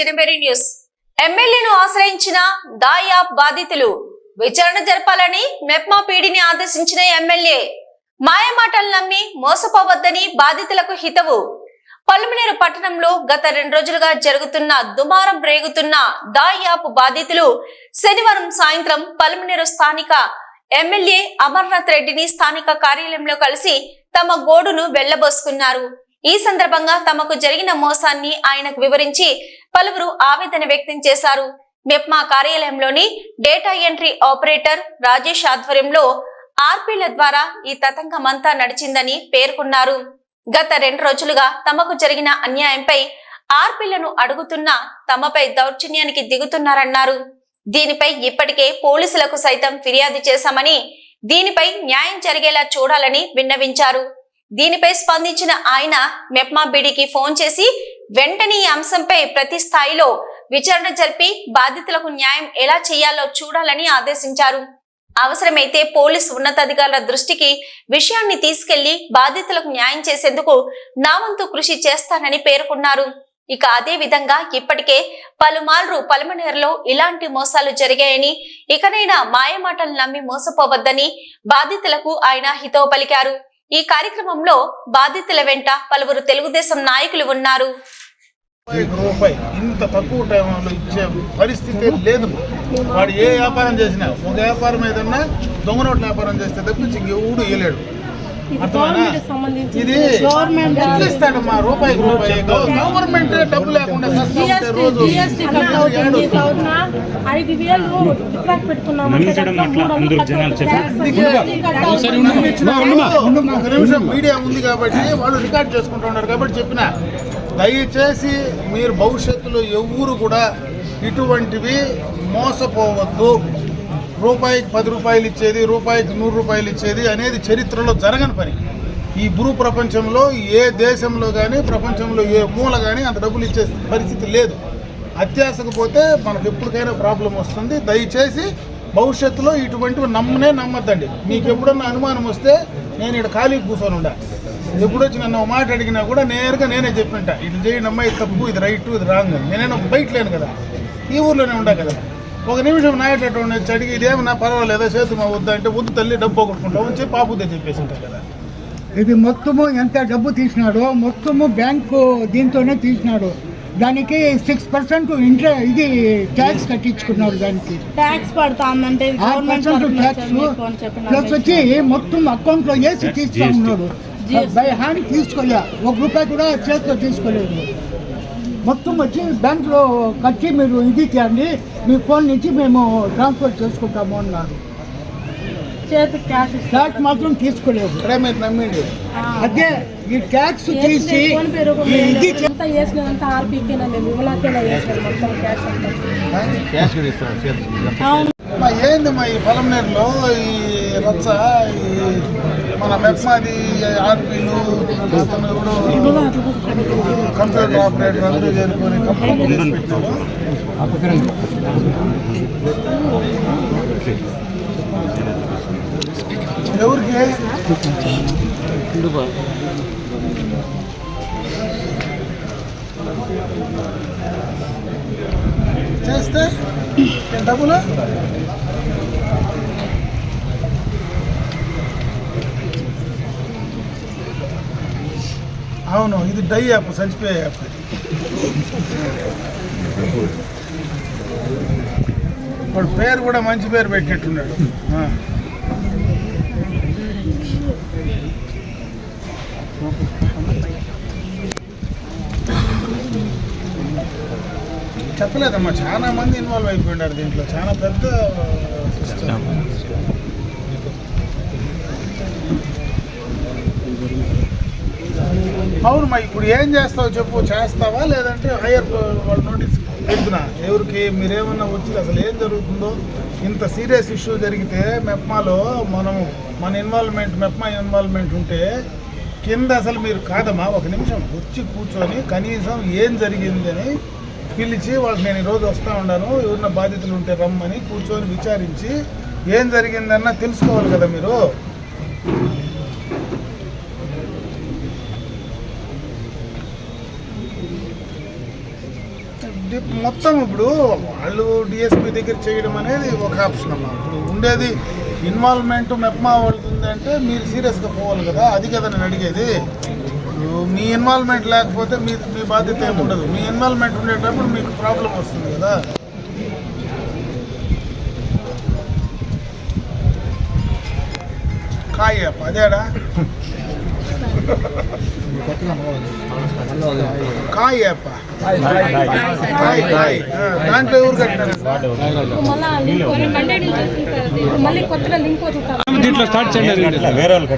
జనబెరి news. ఎమ్మెల్యేను ఆశ్రయించిన దాయాబ్ బాధితులు విచారణ జరపాలని మెప్మా పీడిని ఆదేశించిన ఎమ్మెల్యే. మాయమాటలు నమ్మి మోసపోవద్దని బాధితులకు హితవు. పలుమునేరు పట్టణంలో గత రెండు రోజులుగా జరుగుతున్న దుమారం రేగుతున్న దాయాబ్ బాధితులు శనివారం సాయంత్రం పలుమనేరు స్థానిక ఎమ్మెల్యే అమర్నాథ్ రెడ్డిని స్థానిక కార్యాలయంలో కలిసి తమ గోడును వెళ్ళబోసుకున్నారు. ఈ సందర్భంగా తమకు జరిగిన మోసాన్ని ఆయనకు వివరించి పలువురు ఆవేదన వ్యక్తం చేశారు. మెప్మా కార్యాలయంలోని డేటా ఎంట్రీ ఆపరేటర్ రాజేష్ ఆధ్వర్యంలో ఆర్పీల ద్వారా ఈ తతంగమంతా నడిచిందని పేర్కొన్నారు. గత రెండు రోజులుగా తమకు జరిగిన అన్యాయంపై ఆర్పీలను అడుగుతున్న తమపై దౌర్జన్యానికి దిగుతున్నారన్నారు. దీనిపై ఇప్పటికే పోలీసులకు సైతం ఫిర్యాదు చేశామని దీనిపై న్యాయం జరిగేలా చూడాలని విన్నవించారు. దీనిపై స్పందించిన ఆయన మెప్మా బిడికి ఫోన్ చేసి వెంటనే ఈ అంశంపై ప్రతి స్థాయిలో విచారణ జరిపి బాధితులకు న్యాయం ఎలా చేయాలో చూడాలని ఆదేశించారు. అవసరమైతే పోలీస్ ఉన్నతాధికారుల దృష్టికి విషయాన్ని తీసుకెళ్ళి బాధితులకు న్యాయం చేసేందుకు నా వంతు కృషి చేస్తానని పేర్కొన్నారు. ఇక అదే విధంగా ఇప్పటికే పలుమార్లు పలమనేరులో ఇలాంటి మోసాలు జరిగాయని ఇకనైనా మాయమాటలు నమ్మి మోసపోవద్దని బాధితులకు ఆయన హితవు పలికారు. ఈ కార్యక్రమంలో బాధితుల వెంట పలువురు తెలుగుదేశం నాయకులు ఉన్నారు. రూపాయి ఇంత తక్కువ టైంలో ఇచ్చే పరిస్థితి లేదు. వాడు ఏ వ్యాపారం చేసినా ఒక వ్యాపారం ఏదన్నా దొంగ నోట్ల వ్యాపారం చేస్తే తప్పించి ఇంకెవడు ఇవ్వలేడు ఇది ఎట్లా ఇస్తాడమ్మా? రూపాయి. రూపాయి గవర్నమెంట్ డబ్బు లేకుండా ఐదు వేలు పెట్టుకున్నాము మీడియా ఉంది కాబట్టి వాళ్ళు రికార్డ్ చేసుకుంటూ ఉన్నారు కాబట్టి చెప్పిన. దయచేసి మీరు భవిష్యత్తులో ఎవరు కూడా ఇటువంటివి మోసపోవద్దు. రూపాయికి పది రూపాయలు ఇచ్చేది రూపాయికి నూరు రూపాయలు ఇచ్చేది అనేది చరిత్రలో జరగని పని. ఈ భూ ప్రపంచంలో ఏ దేశంలో కానీ ప్రపంచంలో ఏ మూల కానీ అంత డబ్బులు ఇచ్చే పరిస్థితి లేదు. అత్యాశకు పోతే మనకు ఎప్పటికైనా ప్రాబ్లం వస్తుంది. దయచేసి భవిష్యత్తులో ఇటువంటివి నమ్మనే నమ్మద్దండి. మీకు ఎప్పుడన్నా అనుమానం వస్తే నేను ఇక్కడ ఖాళీ కూర్చొని ఉండా. ఎప్పుడు వచ్చి నన్ను మాట అడిగినా కూడా నేరుగా నేనే చెప్పింటా ఇది చేయండి అమ్మా ఇది తప్పు ఇది రైట్ ఇది రాంగ్ అని. నేనైనా బయట లేను కదా. ఈ ఊర్లోనే ఉండా కదా. ఒక నిమిషం నాయటటువంటి అడిగి ఇదేమన్నా పర్వాలేదా? చేతు మా వద్దా అంటే వద్దు తల్లి డబ్బు పోగొట్టుకుంటాం అని చెప్పి ఆపుదే చెప్పేసి ఉంటాయి కదా. ఇది మొత్తము ఎంత డబ్బు తీసినాడో మొత్తము బ్యాంకు దీంతోనే తీసినాడు. దానికి సిక్స్ పర్సెంట్ ఇంట్రె ఇది ట్యాక్స్ కట్టించుకున్నాడు దానికి. ట్యాక్స్ పడుతుందంటే ట్యాక్స్ ప్లస్ వచ్చి మొత్తం అకౌంట్లో వేసి తీస్తా ఉన్నాడు. బై హ్యాండ్ తీసుకోలే. ఒక రూపాయి కూడా చేతిలో తీసుకోలేదు. మొత్తం వచ్చి బ్యాంక్లో కట్టి మీరు ఇది చేయండి. మీ ఫోన్ నుంచి మేము ట్రాన్స్ఫర్ చేసుకుంటాము అన్నారు. ట్యాక్స్ మాత్రం తీసుకోలేదు. అదే ఈ ట్యాక్స్ తీసి ఏంది మా ఈ పొలంనేరులో ఈ రచ్చ ఈ మన మెప్మాది ఆర్పీలు కంప్యూటర్ ఆపరేటర్ అందరూ చేరుకొని ఎవరికి? చేస్తే? డబ్బులు? అవును ఇది డై యాప్ చచ్చిపోయే యాప్ వాడు పేరు కూడా మంచి పేరు పెట్టినట్టున్నాడు. చెప్పలేదమ్మా చాలా మంది ఇన్వాల్వ్ అయిపోయినారు దీంట్లో. చాలా పెద్ద సిస్టమ్ అవును మా ఇప్పుడు ఏం చేస్తావు చెప్పు చేస్తావా? లేదంటే హైయర్ వాళ్ళ నోటీస్ పెడుతున్నా. ఎవరికి మీరేమన్నా వచ్చి అసలు ఏం జరుగుతుందో? ఇంత సీరియస్ ఇష్యూ జరిగితే మెప్మాలో మనం మన ఇన్వాల్వ్మెంట్ మెప్మా ఇన్వాల్వ్మెంట్ ఉంటే కింద అసలు మీరు కాదమ్మా ఒక నిమిషం వచ్చి కూర్చొని కనీసం ఏం జరిగిందని పిలిచి వాళ్ళకి నేను ఈరోజు వస్తూ ఉన్నాను ఎవరిన బాధితులు ఉంటే రమ్మని కూర్చొని విచారించి ఏం జరిగిందన్న తెలుసుకోవాలి కదా మీరు. మొత్తం ఇప్పుడు వాళ్ళు డిఎస్పీ దగ్గర చేయడం అనేది ఒక ఆప్షన్ అమ్మా ఇప్పుడు ఉండేది ఇన్వాల్వ్మెంట్ మెప్మా వాళ్ళది అంటే మీరు సీరియస్గా పోవాలి కదా అది కదా నేను అడిగేది. మీ ఇన్వాల్వ్మెంట్ లేకపోతే మీ మీ బాధ్యత ఏమి ఉండదు. మీ ఇన్వాల్వ్మెంట్ ఉండేటప్పుడు మీకు ప్రాబ్లం వస్తుంది కదా. కాయ అదేడా? కాయ్ కాయ్. ఆ, దాంట్లో స్టార్ట్ చేయండి వేరే వాళ్ళు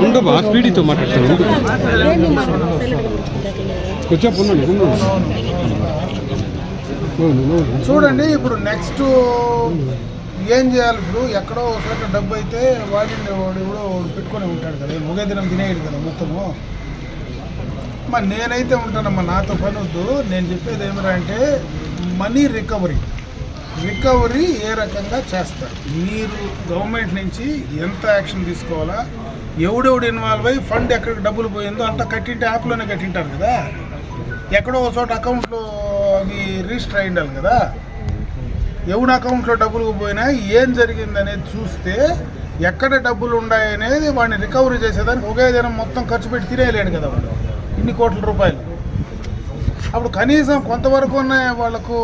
ఉండు బా స్పీడ్తో కొంచెం ఉన్నాను. చూడండి ఇప్పుడు నెక్స్ట్ ఏం చేయాలి ఇప్పుడు? ఎక్కడో ఒకసారి డబ్బు అయితే వాడిని వాడు ఎవడో పెట్టుకొని ఉంటాడు కదా ఒకే దినం తినేయడు కదా మొత్తము? మరి నేనైతే ఉంటానమ్మా నాతో పని వద్దు. నేను చెప్పేది ఏమిరా అంటే మనీ రికవరీ. రికవరీ ఏ రకంగా చేస్తారు? మీరు గవర్నమెంట్ నుంచి ఎంత యాక్షన్ తీసుకోవాలా? ఎవడెవడు ఇన్వాల్వ్ అయ్యి ఫండ్ ఎక్కడికి డబ్బులు పోయిందో అంతా కట్టింటే యాప్లోనే కట్టింటారు కదా. ఎక్కడో ఒక చోట అకౌంట్లో అవి రిజిస్టర్ అయి ఉండాలి కదా. ఎవరి అకౌంట్లో డబ్బులు పోయినా ఏం జరిగింది అనేది చూస్తే ఎక్కడ డబ్బులు ఉన్నాయనేది వాడిని రికవరీ చేసేదానికి ఒకే దినం మొత్తం ఖర్చు పెట్టి తినేయలేడు కదా వాడు. ఇన్ని కోట్ల రూపాయలు. అప్పుడు కనీసం కొంతవరకు ఉన్న వాళ్ళకు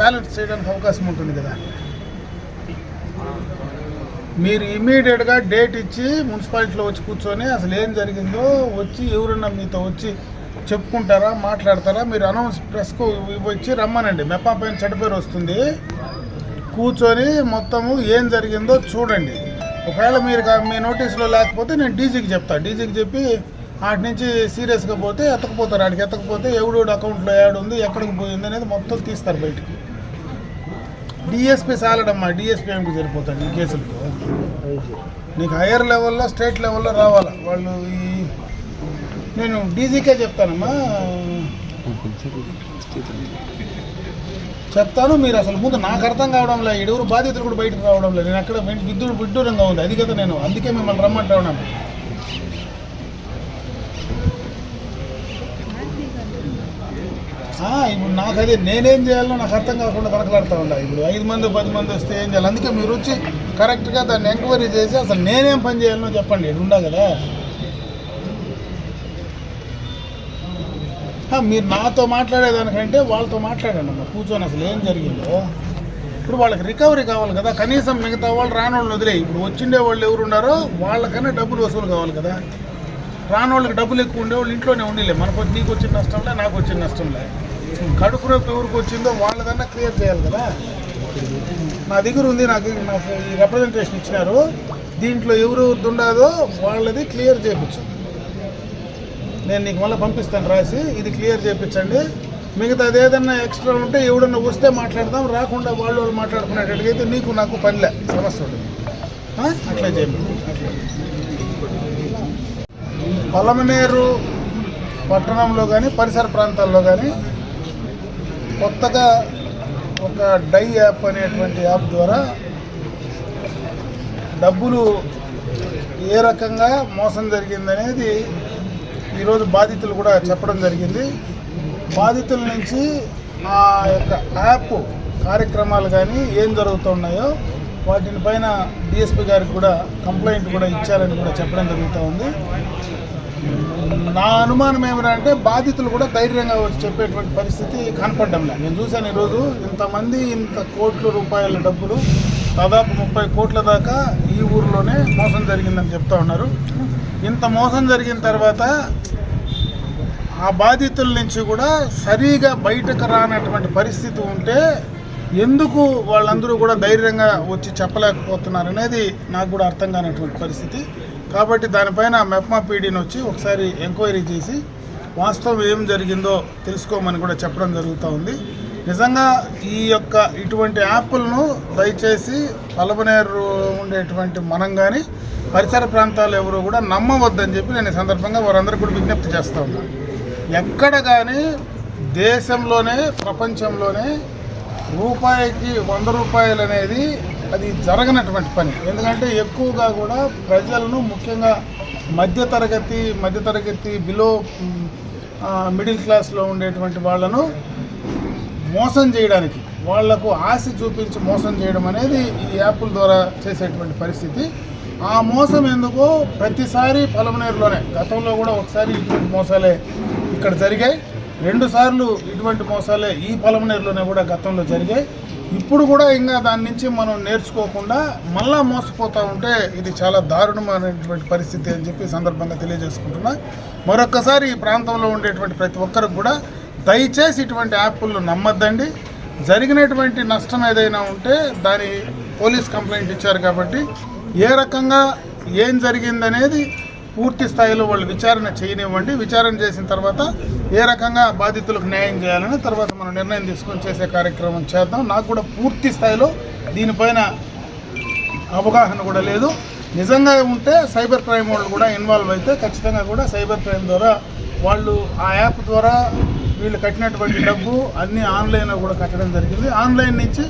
బ్యాలెన్స్ చేయడానికి అవకాశం ఉంటుంది కదా. మీరు ఇమీడియట్గా డేట్ ఇచ్చి మున్సిపాలిటీలో వచ్చి కూర్చొని అసలు ఏం జరిగిందో వచ్చి ఎవరన్నా మీతో వచ్చి చెప్పుకుంటారా మాట్లాడతారా మీరు అనౌన్స్ ప్రెస్కు వచ్చి రమ్మనండి. మెప్పా పైన చెడ్డపేరు వస్తుంది. కూర్చొని మొత్తము ఏం జరిగిందో చూడండి. ఒకవేళ మీరు మీ నోటీసులో లేకపోతే నేను డీజీకి చెప్తాను డీజీకి చెప్పి వాటి నుంచి సీరియస్గా పోతే ఎత్తకపోతారు. ఆడికి ఎత్తకపోతే ఎవడెవడు అకౌంట్లో యాడ్ ఉంది ఎక్కడికి పోయింది అనేది మొత్తం తీస్తారు బయటికి. డిఎస్పీ సాలడమ్మా డిఎస్పీ ఎంకి సరిపోతాడు ఈ కేసులకు. నీకు హైయర్ లెవెల్లో స్టేట్ లెవెల్లో రావాలా? వాళ్ళు ఈ నేను డీజీకే చెప్తానమ్మా. చెప్తాను మీరు అసలు ముందు నాకు అర్థం కావడం లేదు ఎవరు బాధితులు కూడా బయటకు రావడం లేదు. నేను అక్కడ విద్యుత్ విడ్డూరంగా ఉంది. అది కదా నేను అందుకే మిమ్మల్ని రమ్మంటా ఉన్నాను ఇప్పుడు నాకు అదే నేనేం చేయాలో నాకు అర్థం కాకుండా కనకలాడుతూ ఉండా ఇప్పుడు ఐదు మంది పది మంది వస్తే ఏం చేయాలి? అందుకే మీరు వచ్చి కరెక్ట్గా దాన్ని ఎంక్వైరీ చేసి అసలు నేనేం పని చేయాలనో చెప్పండి. ఇది ఉండా కదా? మీరు నాతో మాట్లాడేదానికంటే వాళ్ళతో మాట్లాడండి అమ్మ. కూర్చొని అసలు ఏం జరిగిందో. ఇప్పుడు వాళ్ళకి రికవరీ కావాలి కదా. కనీసం మిగతా వాళ్ళు రాని వదిలే ఇప్పుడు వచ్చిండే వాళ్ళు ఎవరు ఉన్నారో వాళ్ళకన్నా డబ్బులు వసూలు కావాలి కదా. రానోళ్ళకి డబ్బులు ఎక్కువ ఉండే వాళ్ళు ఇంట్లోనే ఉండిలే. మనకు నీకు వచ్చిన నష్టంలే నాకు వచ్చిన నష్టంలే కడుపు నొప్పి ఎవరికి వచ్చిందో వాళ్ళకన్నా క్లియర్ చేయాలి కదా. నా దగ్గర ఉంది నాకు నాకు ఈ రిప్రజెంటేషన్ ఇచ్చినారు. దీంట్లో ఎవరు ఉండదో వాళ్ళది క్లియర్ చేయించు. నేను నీకు మళ్ళీ పంపిస్తాను రాసి ఇది క్లియర్ చేయించండి మిగతాది ఏదన్నా ఎక్స్ట్రా ఉంటే ఎవడన్నా వస్తే మాట్లాడదాం రాకుండా వాళ్ళు వాళ్ళు మాట్లాడుకునేటట్టుగైతే నీకు నాకు పనిలే సమస్య ఉండదు. అట్లా చేయండి. పొలమనేరు పలమనేరు పట్టణంలో కానీ పరిసర ప్రాంతాల్లో కానీ కొత్తగా ఒక డై యాప్ అనేటువంటి యాప్ ద్వారా డబ్బులు ఏ రకంగా మోసం జరిగిందనేది ఈరోజు బాధితులు కూడా చెప్పడం జరిగింది. బాధితుల నుంచి ఆ యొక్క యాప్ కార్యక్రమాలు కానీ ఏం జరుగుతున్నాయో వాటిని పైన డిఎస్పీ గారికి కూడా కంప్లైంట్ కూడా ఇచ్చారని కూడా చెప్పడం జరుగుతూ ఉంది. నా అనుమానం ఏమిటంటే బాధితులు కూడా ధైర్యంగా వచ్చి చెప్పేటువంటి పరిస్థితి కనపడ్డంలే నేను చూశాను ఈరోజు ఇంతమంది ఇంత కోట్ల రూపాయల డబ్బులు దాదాపు ముప్పై కోట్ల దాకా ఈ ఊరిలోనే మోసం జరిగిందని చెప్తా ఉన్నారు. ఇంత మోసం జరిగిన తర్వాత ఆ బాధితుల నుంచి కూడా సరిగా బయటకు రానటువంటి పరిస్థితి ఉంటే ఎందుకు వాళ్ళందరూ కూడా ధైర్యంగా వచ్చి చెప్పలేకపోతున్నారు అనేది నాకు కూడా అర్థం కానటువంటి పరిస్థితి. కాబట్టి దానిపైన మెప్మా పీడీని వచ్చి ఒకసారి ఎంక్వైరీ చేసి వాస్తవం ఏం జరిగిందో తెలుసుకోమని కూడా చెప్పడం జరుగుతూ ఉంది. నిజంగా ఈ యొక్క ఇటువంటి యాప్లను దయచేసి పలబనేరు ఉండేటువంటి మనం కానీ పరిసర ప్రాంతాలు ఎవరు కూడా నమ్మవద్దని చెప్పి నేను ఈ సందర్భంగా వారందరికీ కూడా విజ్ఞప్తి చేస్తూ ఉన్నాను ఎక్కడ కానీ దేశంలోనే ప్రపంచంలోనే రూపాయికి వంద రూపాయలు అనేది అది జరగనటువంటి పని. ఎందుకంటే ఎక్కువగా కూడా ప్రజలను ముఖ్యంగా మధ్యతరగతి మధ్యతరగతి బిలో మిడిల్ క్లాస్లో ఉండేటువంటి వాళ్ళను మోసం చేయడానికి వాళ్ళకు ఆశ చూపించి మోసం చేయడం అనేది ఈ యాప్ల ద్వారా చేసేటువంటి పరిస్థితి. ఆ మోసం ఎందుకు ప్రతిసారి పొలమనేరులోనే గతంలో కూడా ఒకసారి ఇటువంటి మోసాలే ఇక్కడ జరిగాయి. రెండు సార్లు ఇటువంటి మోసాలే ఈ పొలమనేరులోనే కూడా గతంలో జరిగాయి. ఇప్పుడు కూడా ఇంకా దాని నుంచి మనం నేర్చుకోకుండా మళ్ళా మోసపోతూ ఉంటే ఇది చాలా దారుణమైనటువంటి పరిస్థితి అని చెప్పి సందర్భంగా తెలియజేసుకుంటున్నా. మరొక్కసారి ఈ ప్రాంతంలో ఉండేటువంటి ప్రతి ఒక్కరికి కూడా దయచేసి ఇటువంటి యాప్లు నమ్మద్దండి. జరిగినటువంటి నష్టం ఏదైనా ఉంటే దాని పోలీస్ కంప్లైంట్ ఇచ్చారు కాబట్టి ఏ రకంగా ఏం జరిగిందనేది పూర్తి స్థాయిలో వాళ్ళు విచారణ చేయనివ్వండి. విచారణ చేసిన తర్వాత ఏ రకంగా బాధితులకు న్యాయం చేయాలని తర్వాత మనం నిర్ణయం తీసుకొని చేసే కార్యక్రమం చేద్దాం. నాకు కూడా పూర్తి స్థాయిలో దీనిపైన అవగాహన కూడా లేదు. నిజంగా ఉంటే సైబర్ క్రైమ్ వాళ్ళు కూడా ఇన్వాల్వ్ అయితే ఖచ్చితంగా కూడా సైబర్ క్రైమ్ ద్వారా వాళ్ళు ఆ యాప్ ద్వారా వీళ్ళు కట్టినటువంటి డబ్బు అన్నీ ఆన్లైన్లో కూడా కట్టడం జరిగింది. ఆన్లైన్ నుంచి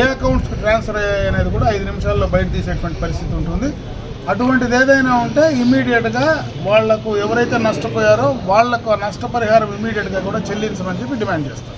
ఏ అకౌంట్స్కి ట్రాన్స్ఫర్ అయ్యాయి అనేది కూడా ఐదు నిమిషాల్లో బయట తీసేటువంటి పరిస్థితి ఉంటుంది. అటువంటిది ఏదైనా ఉంటే ఇమీడియట్గా వాళ్ళకు ఎవరైతే నష్టపోయారో వాళ్ళకు ఆ నష్టపరిహారం ఇమీడియట్గా కూడా చెల్లించమని చెప్పి డిమాండ్ చేస్తారు.